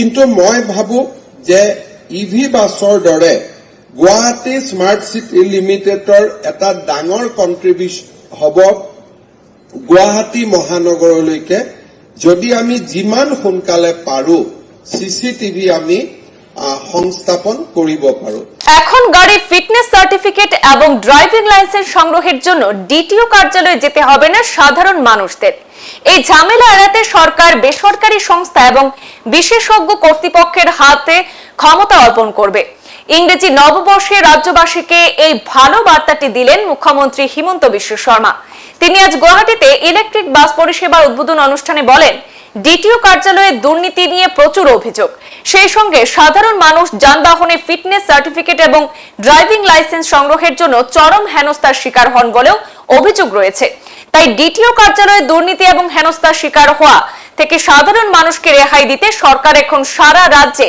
কিন্তু মই ভাবো যে ইভি বাছৰ দৰে গুৱাহাটী স্মাৰ্ট চিটি লিমিটেডৰ এটা ডাঙৰ কণ্ট্ৰিবিউশ্যন হ'ব গুৱাহাটী মহানগৰলৈকে। যদি আমি যিমান সোনকালে পাৰো চি চি টিভি আমি সংস্থাপন কৰিব পাৰো। এখন গাড়ির ফিটনেস সার্টিফিকেট এবং ড্রাইভিং লাইসেন্স সংগ্রহের জন্য ডিটিও কার্যালয়ে যেতে হবে না সাধারণ মানুষদের। এই ঝামেলা এড়াতে সরকার, বেসরকারি সংস্থা এবং বিশেষজ্ঞ কর্তৃপক্ষের হাতে ক্ষমতা অর্পণ করবে। ইংরেজি নববর্ষে রাজ্যবাসীকে এই ভালো বার্তাটি দিলেন মুখ্যমন্ত্রী হিমন্ত বিশ্ব শর্মা। তিনি আজ গুয়াহাটিতে ইলেকট্রিক বাস পরিষেবার উদ্বোধন অনুষ্ঠানে বলেন ডিটিও কার্যালয়ে দুর্নীতি নিয়ে প্রচুর অভিযোগ। সেই সঙ্গে সাধারণ মানুষ, যানবাহনে ফিটনেস সার্টিফিকেট এবং ড্রাইভিং লাইসেন্স সংগ্রহের জন্য চরম হেনস্থার শিকার হন বলেও অভিযোগ রয়েছে। তাই ডিটিও কার্যালয়ে দুর্নীতি এবং হেনস্থার শিকার হওয়া থেকে সাধারণ মানুষকে রেহাই দিতে সরকার এখন সারা রাজ্যে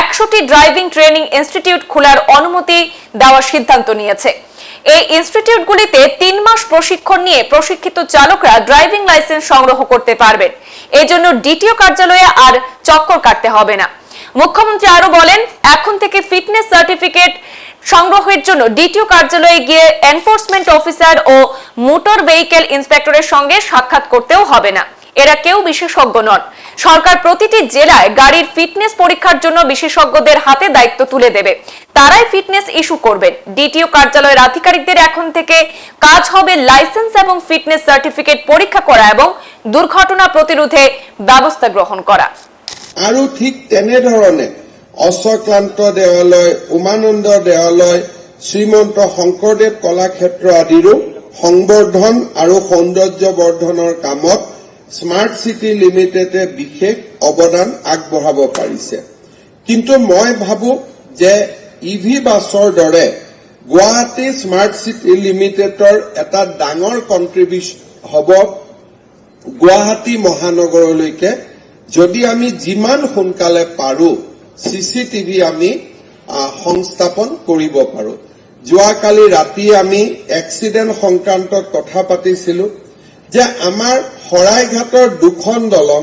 একশোটি ড্রাইভিং ট্রেনিং ইনস্টিটিউট খোলার অনুমতি দেওয়ার সিদ্ধান্ত নিয়েছে। এই ইনস্টিটিউটগুলিতে তিন মাস প্রশিক্ষণ নিয়ে প্রশিক্ষিত চালকরা ড্রাইভিং লাইসেন্স সংগ্রহ করতে পারবেন। এই জন্য ডিটিও কার্যালয়ে আর চক্কর কাটতে হবে না। মুখ্যমন্ত্রী আরও বলেন, এখন থেকে ফিটনেস সার্টিফিকেট সংগ্রহের জন্য ডিটিও কার্যালয়ে গিয়ে এনফোর্সমেন্ট অফিসার ও মোটর ভেহিকেল ইন্সপেক্টরের সঙ্গে সাক্ষাৎ করতেও হবে না। এরা কেউ বিশেষজ্ঞ নন। সরকার প্রতিটি জেলায় গাড়ির ফিটনেস পরীক্ষার জন্য বিশেষজ্ঞদের হাতে দায়িত্ব তুলে দেবে। তারাই ফিটনেস ইস্যু করবেন। ডিটিও কার্যালয়ের আধিকারিকদের এখন থেকে কাজ হবে লাইসেন্স এবং ফিটনেস সার্টিফিকেট পরীক্ষা করা এবং দুর্ঘটনা প্রতিরোধে ব্যবস্থা গ্রহণ করা। আৰু ঠিক তেনেধৰণে অশ্বক্লান্ত দেৱালয়, উমানন্দ দেৱালয়, শ্ৰীমন্ত শংকৰদেৱ কলাক্ষেত্ৰ আদিৰো সংবৰ্ধন আৰু সৌন্দৰ্য বৰ্ধনৰ কামত স্মাৰ্ট চিটি লিমিটেডে বিশেষ অৱদান আগবঢ়াব পাৰিছে। কিন্তু মই ভাবো যে ইভি বাছৰ দৰে গুৱাহাটী স্মাৰ্ট চিটি লিমিটেডৰ এটা ডাঙৰ কণ্ট্ৰিবিউশ্যন হ'ব গুৱাহাটী মহানগৰলৈকে। যদি আমি যিমান সোনকালে পাৰো চি চি টিভি আমি সংস্থাপন কৰিব পাৰো। যোৱাকালি ৰাতি আমি এক্সিডেণ্ট সংক্ৰান্তত কথা পাতিছিলো যে আমাৰ শৰাইঘাটৰ দুখন দলং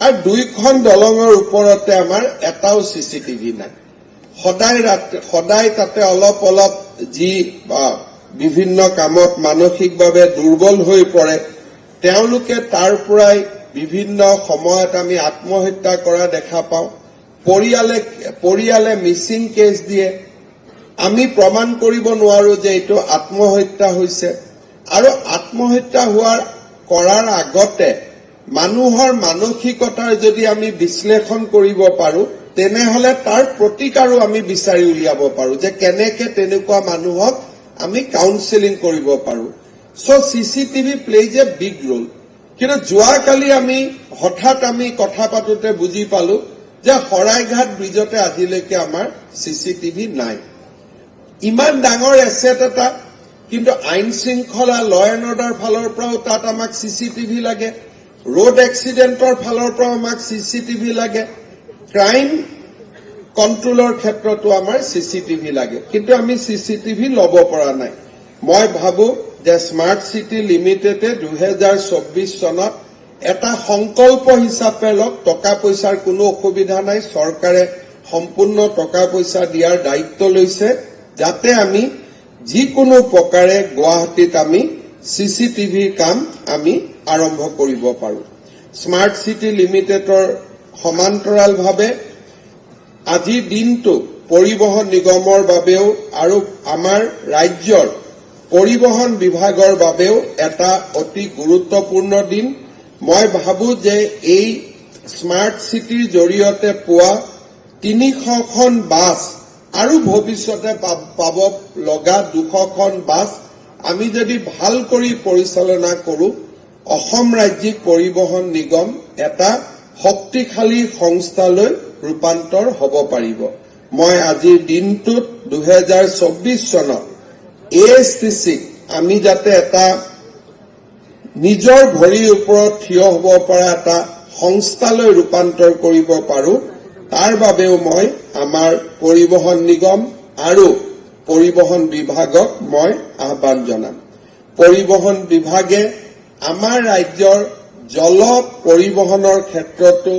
আৰু দুইখন দলঙৰ ওপৰতে আমাৰ এটাও চি চি টিভি নাই। সদায় সদায় তাতে অলপ অলপ যি বিভিন্ন কামত মানসিকভাৱে দুৰ্বল হৈ পৰে তেওঁলোকে তাৰ পৰাই বিভিন্ন সময়ত আমি আত্মহত্যা কৰা দেখা পাওঁ পৰিয়ালে পৰিয়ালে মিচিং কেছ দিয়ে। আমি প্ৰমাণ কৰিব নোৱাৰো যে এইটো আত্মহত্যা হৈছে। আৰু আত্মহত্যা হোৱাৰ কৰাৰ আগতে মানুহৰ মানসিকতাৰ যদি আমি বিশ্লেষণ কৰিব পাৰো তেনেহলে তাৰ প্ৰতিকাৰো আমি বিচাৰি উলিয়াব পাৰো যে কেনেকে তেনেকুৱা মানুহক আমি কাউন্সেলিং কৰিব পাৰো। চ' C C TV plays a big role কিন্তু যোৱাকালি আমি হঠাৎ আমি কথা পাতোতে বুজি পালো যে শৰাইঘাট ব্ৰিজতে আজিলৈকে আমাৰ চি চি টিভি নাই। ইমান ডাঙৰ এছেট এটা কিন্তু আইন শৃংখলা ল এণ্ড অৰ্ডাৰ ফালৰ পৰাও তাত আমাক চি চি টিভি লাগে। ৰোড এক্সিডেণ্টৰ ফালৰ পৰাও আমাক চি চি টিভি লাগে। ক্ৰাইম কণ্ট্ৰলৰ ক্ষেত্ৰতো আমাৰ চি চি টিভি লাগে। কিন্তু আমি চি চি টিভি ল'ব পৰা নাই। মই ভাবো যে স্মাৰ্ট চিটি লিমিটেডে দুহেজাৰ চৌব্বিছ চনত এটা সংকল্প হিচাপে লওক টকা পইচাৰ কোনো অসুবিধা নাই। চৰকাৰে সম্পূৰ্ণ টকা পইচা দিয়াৰ দায়িত্ব লৈছে। যাতে আমি যিকোনো প্ৰকাৰে গুৱাহাটীত আমি চি চি টিভিৰ কাম আমি আৰম্ভ কৰিব পাৰো। স্মাৰ্ট চিটি লিমিটেডৰ সমান্তৰালভাৱে আজিৰ দিনটো পৰিবহণ নিগমৰ বাবেও আৰু আমাৰ ৰাজ্যৰ পৰিবহণ বিভাগৰ বাবেও এটা অতি গুৰুত্বপূৰ্ণ দিন। মই ভাবো যে এই স্মাৰ্ট চিটিৰ জৰিয়তে পোৱা তিনিশখন বাছ আৰু ভৱিষ্যতে পাব লগা দুশখন বাছ আমি যদি ভাল কৰি পৰিচালনা কৰো অসম ৰাজ্যিক পৰিবহণ নিগম এটা শক্তিশালী সংস্থালৈ ৰূপান্তৰ হ'ব পাৰিব। মই আজিৰ দিনটোত দুহেজাৰ চৌব্বিছ চনত এ এছ টি চিক আমি যাতে এটা নিজৰ ভৰিৰ ওপৰত থিয় হ'ব পৰা এটা সংস্থালৈ ৰূপান্তৰ কৰিব পাৰো তাৰ বাবেও মই আমাৰ পৰিবহণ নিগম আৰু পৰিবহণ বিভাগক মই আহ্বান জনাম। পৰিবহণ বিভাগে আমাৰ ৰাজ্যৰ জল পৰিবহণৰ ক্ষেত্ৰতো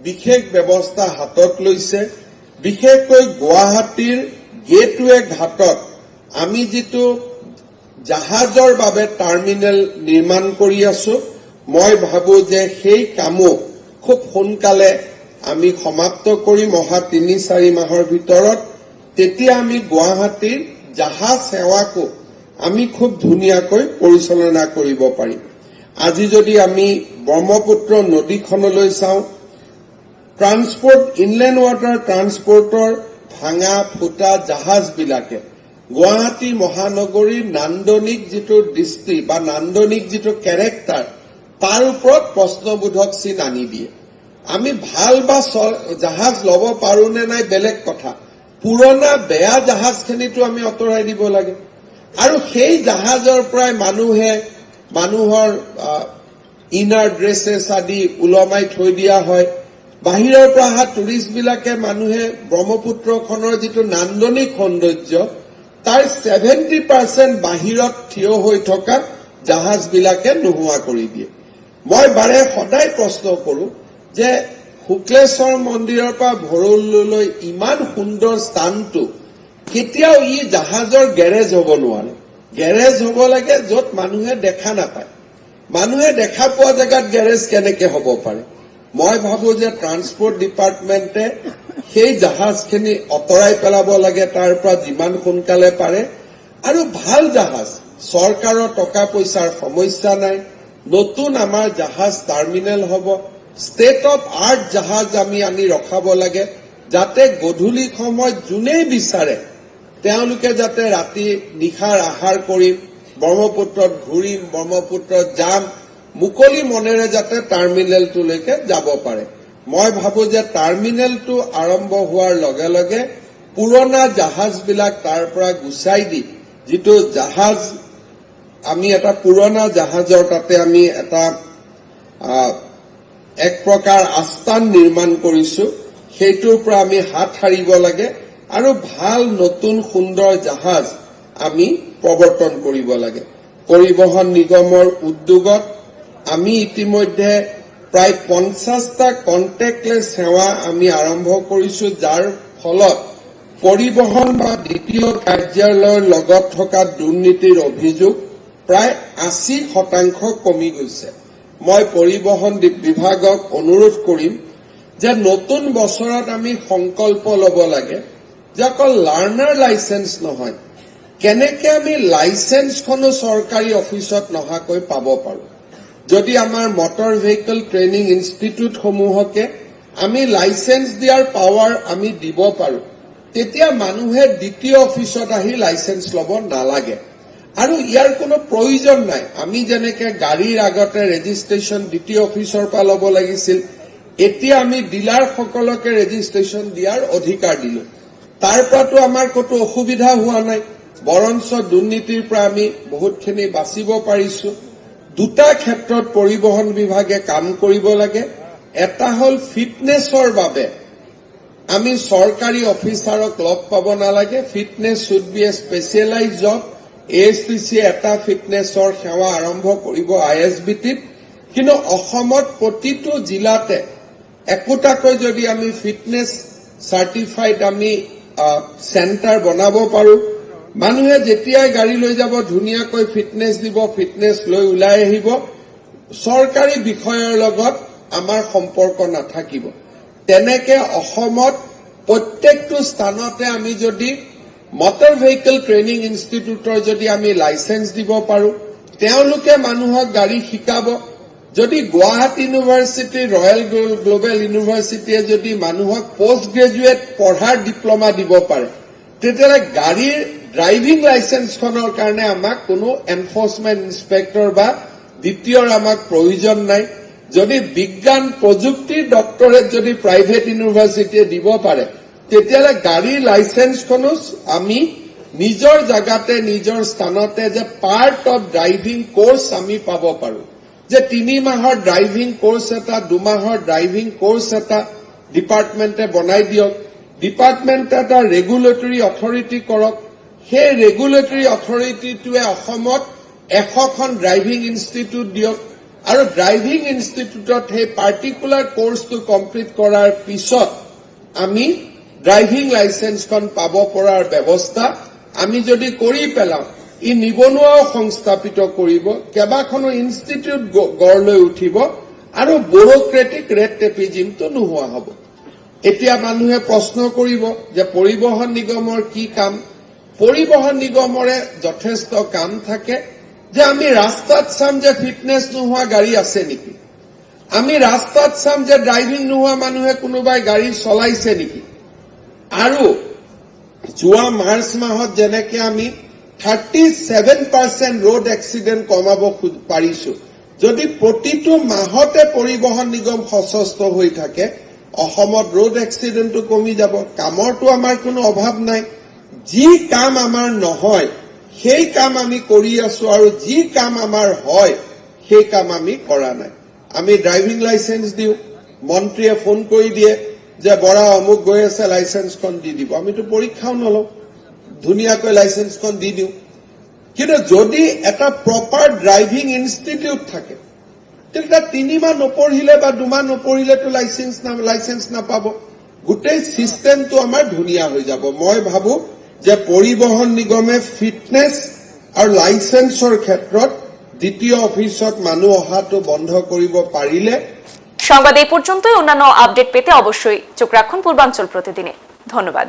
বিশেষ ব্যৱস্থা হাতত লৈছে। বিশেষকৈ গুৱাহাটীৰ গেটৱে ঘাটত আমি যিটো জাহাজৰ বাবে টাৰ্মিনেল নিৰ্মাণ কৰি আছো, মই ভাবো যে সেই কামো খুব সোনকালে আমি সমাপ্ত কৰিম অহা তিনি, চাৰি মাহৰ ভিতৰত তেতিয়া আমি গুৱাহাটীৰ জাহাজ সেৱাকো আমি খুব ধুনীয়াকৈ পৰিচালনা কৰিব পাৰিম। আজি যদি আমি ব্ৰহ্মপুত্ৰ নদীখনলৈ চাওঁ, ট্ৰান্সপৰ্ট, ইনলেণ্ড ৱাটাৰ ট্ৰান্সপৰ্টৰ ভাঙা ফুটা জাহাজবিলাকে, গুৱাহাটী মহানগৰীৰ নান্দনিক যিটো দৃষ্টি বা নান্দনিক যিটো কেৰেক্টাৰ, তাৰ ওপৰত প্ৰশ্নবোধক চিন আনি দিয়ে। আমি ভাল বা জাহাজ ল'ব পাৰো নে নাই বেলেগ কথা। পুৰণা বেয়া জাহাজখিনিতো আমি আঁতৰাই দিব লাগে। আৰু সেই জাহাজৰ পৰাই মানুহে মানুহৰ ইনাৰ ড্ৰেছেছ আদি ওলমাই থৈ দিয়া হয়। বাহিৰৰ পৰা অহা টুৰিষ্টবিলাকে মানুহে ব্ৰহ্মপুত্ৰখনৰ যিটো নান্দনিক সৌন্দৰ্য তাৰ ছেভেণ্টি পাৰ্চেণ্ট বাহিৰত থিয় হৈ থকা জাহাজবিলাকে নোহোৱা কৰি দিয়ে। মই বাৰে সদায় প্ৰশ্ন কৰো যে শুক্লেশ্বৰ মন্দিৰৰ পৰা ভৰলুলৈ ইমান সুন্দৰ স্থানটো কেতিয়াও ই জাহাজৰ গেৰেজ হ'ব নোৱাৰে। গেৰেজ হ'ব লাগে য'ত মানুহে দেখা নাপায়। মানুহে দেখা পোৱা জেগাত গেৰেজ কেনেকে হ'ব পাৰে? মই ভাবো যে ট্ৰান্সপৰ্ট ডিপাৰ্টমেণ্টে সেই জাহাজখিনি আঁতৰাই পেলাব লাগে তাৰ পৰা যিমান সোনকালে পাৰে। আৰু ভাল জাহাজ চৰকাৰৰ টকা পইচাৰ সমস্যা নাই। নতুন আমাৰ জাহাজ টাৰ্মিনেল হ'ব। ষ্টেট অফ আৰ্ট জাহাজ আমি আনি ৰখাব লাগে। যাতে গধূলি সময়ত যোনেই বিচাৰে, তেওঁলোকে যাতে ৰাতি নিশাৰ আহাৰ কৰিম ব্ৰহ্মপুত্ৰত ঘূৰিম ব্ৰহ্মপুত্ৰত যাম, মুকলি মনেৰে যাতে টাৰ্মিনেলটোলৈকে যাব পাৰে। মই ভাবো যে টাৰ্মিনেলটো আৰম্ভ হোৱাৰ লগে লগে পুৰণা জাহাজবিলাক তাৰ পৰা গুচাই দি, যিটো জাহাজ, আমি এটা পুৰণা জাহাজৰ তাতে আমি এটা এক প্ৰকাৰ আস্থান নিৰ্মাণ কৰিছো। সেইটোৰ পৰা আমি হাত সাৰিব লাগে আৰু ভালো নতুন সুন্দৰ জাহাজ আমি প্ৰৱৰ্তন কৰিব লাগে। পৰিবহণ নিগমৰ উদ্যোগত আমি ইতিমধ্যে প্ৰায় পঞ্চাছটা কণ্টেক্টলেছ সেৱা আমি আৰম্ভ কৰিছো, যাৰ ফলত পৰিবহণ বা দ্বিতীয় কাৰ্যালয়ৰ লগত থকা দুৰ্নীতিৰ অভিযোগ প্ৰায় আশী শতাংশ কমি গৈছে। মই পৰিবহণ দি- বিভাগক অনুৰোধ কৰিম যে নতুন বছৰত আমি সংকল্প ল'ব লাগে যে অকল লাৰ্ণাৰ লাইচেন্স নহয় কেনেকে আমি লাইচেন্সখনো চৰকাৰী অফিচত নহাকৈ পাব পাৰো। যদি আমাৰ মটৰ ভেহিকল ট্ৰেইনিং ইনষ্টিটিউটসমূহকে আমি লাইচেন্স দিয়াৰ পাৱাৰ আমি দিব পাৰো তেতিয়া মানুহে দ্বিতীয় অফিচত আহি লাইচেন্স ল'ব নালাগে। আৰু ইয়াৰ কোনো প্ৰয়োজন নাই। আমি যেনেকে গাড়ীৰ আগতে ৰেজিষ্ট্ৰেশ্যন দ্বিতীয় অফিচৰ পৰা ল'ব লাগিছিল, এতিয়া আমি ডিলাৰসকলকে ৰেজিষ্ট্ৰেশ্যন দিয়াৰ অধিকাৰ দিলো। তাৰ পৰাতো আমাৰ ক'তো অসুবিধা হোৱা নাই, বৰঞ্চ দুৰ্নীতিৰ পৰা আমি বহুতখিনি বাচিব পাৰিছো। দুটা ক্ষেত্ৰত পৰিবহণ বিভাগে কাম কৰিব লাগে। এটা হ'ল ফিটনেছৰ বাবে। আমি চৰকাৰী অফিচাৰক লগ পাব নালাগে। Fitness should be a specialised job এ পি চিয়ে এটা ফিটনেছৰ সেৱা আৰম্ভ কৰিব আই এছ বি টিত কিন্তু অসমত প্ৰতিটো জিলাতে একোটাকৈ যদি আমি ফিটনেছ চাৰ্টিফাইড আমি চেণ্টাৰ বনাব পাৰো মানুহে যেতিয়াই গাড়ী লৈ যাব ধুনীয়াকৈ ফিটনেছ দিব ফিটনেছ লৈ ওলাই আহিব চৰকাৰী বিষয়ৰ লগত আমাৰ সম্পৰ্ক নাথাকিব। তেনেকে অসমত প্ৰত্যেকটো স্থানতে আমি যদি মটৰ ভেহিকল ট্ৰেইনিং ইনষ্টিটিউটৰ যদি আমি লাইচেন্স দিব পাৰো, তেওঁলোকে মানুহক গাড়ী শিকাব। যদি গুৱাহাটী ইউনিভাৰ্চিটি ৰয়েল গ্ল- গ্ল'বেল ইউনিভাৰ্চিটিয়ে যদি মানুহক পষ্ট গ্ৰেজুৱেট পঢ়াৰ ডিপ্ল'মা দিব পাৰে, তেতিয়াহ'লে গাড়ীৰ ড্ৰাইভিং লাইচেন্সখনৰ কাৰণে আমাক কোনো এনফৰ্চমেণ্ট ইন্সপেক্টৰ বা দ্বিতীয়ৰ আমাক প্ৰয়োজন নাই। যদি বিজ্ঞান প্ৰযুক্তিৰ ডক্টৰেট যদি প্ৰাইভেট ইউনিভাৰ্চিটিয়ে দিব পাৰে তেতিয়াহ'লে গাড়ীৰ লাইচেন্সখনো আমি নিজৰ জাগাতে, নিজৰ স্থানতে যে পাৰ্ট অফ ড্ৰাইভিং কোৰ্চ আমি পাব পাৰো। যে তিনি মাহৰ ড্ৰাইভিং কোৰ্চ এটা, দুমাহৰ ড্ৰাইভিং কোৰ্চ এটা ডিপাৰ্টমেণ্টে বনাই দিয়ক। ডিপাৰ্টমেণ্টে এটা ৰেগুলেটৰী অথৰিটি কৰক। সেই ৰেগুলেটৰী অথৰিটিটোৱে অসমত এশখন ড্ৰাইভিং ইনষ্টিটিউট দিয়ক। আৰু ড্ৰাইভিং ইনষ্টিটিউটত সেই পাৰ্টিকুলাৰ কৰ্চটো কমপ্লিট কৰাৰ পিছত আমি ড্ৰাইভিং লাইচেন্সখন পাব পৰাৰ ব্যৱস্থা আমি যদি কৰি পেলাওঁ, ই নিবনুৱাও সংস্থাপিত কৰিব, কেইবাখনো ইনষ্টিটিউট গঢ় লৈ উঠিব, আৰু ব্যুৰক্ৰেটিক ৰেড টেপিজিমটো নোহোৱা হ'ব। এতিয়া মানুহে প্ৰশ্ন কৰিব যে পৰিবহন নিগমৰ কি কাম? পৰিবহন নিগমৰে যথেষ্ট কাম থাকে, যে আমি ৰাস্তাত চাম যে ফিটনেছ নোহোৱা গাড়ী আছে নেকি? আমি ৰাস্তাত চাম যে ড্ৰাইভিং নোহোৱা মানুহে কোনোবাই গাড়ী চলাইছে নেকি? আৰু যোৱা মাৰ্চ মাহত যেনেকে আমি thirty seven percent road accident কমাব পাৰিছো। যদি প্ৰতিটো মাহতে পৰিবহন নিগম সচেষ্ট হৈ থাকে, অসমত ৰোড এক্সিডেণ্টটো কমি যাব। কামৰটো আমাৰ কোনো অভাৱ নাই। যি কাম আমাৰ নহয়, সেই কাম আমি কৰি আছো আৰু যি কাম আমাৰ হয়, সেই কাম আমি কৰা নাই। আমি ড্ৰাইভিং লাইচেন্স দিওঁ, মন্ত্ৰীয়ে ফোন কৰি দিয়ে যে বৰা অমুক গৈ আছে লাইচেন্সখন দি দিব। আমিতো পৰীক্ষাও নলওঁ, ধুনীয়াকৈ লাইচেন্সখন দি দিওঁ। কিন্তু যদি এটা প্ৰপাৰ ড্ৰাইভিং ইনষ্টিটিউট থাকে, তেতিয়া তিনিমাহ নপঢ়িলে বা দুমাহ নপঢ়িলেতো লাইচেন্স লাইচেন্স নাপাব। গোটেই চিষ্টেমটো আমাৰ ধুনীয়া হৈ যাব। মই ভাবো যে পৰিবহন নিগমে ফিটনেছ আৰু লাইচেন্সৰ ক্ষেত্ৰত দ্বিতীয় অফিচত মানুহ অহাটো বন্ধ কৰিব পাৰিলে সংবাদ এই পর্যন্তই। অন্যান্য আপডেট পেতে অবশ্যই চোখ রাখুন পূর্বাঞ্চল প্রতিদিনে। ধন্যবাদ।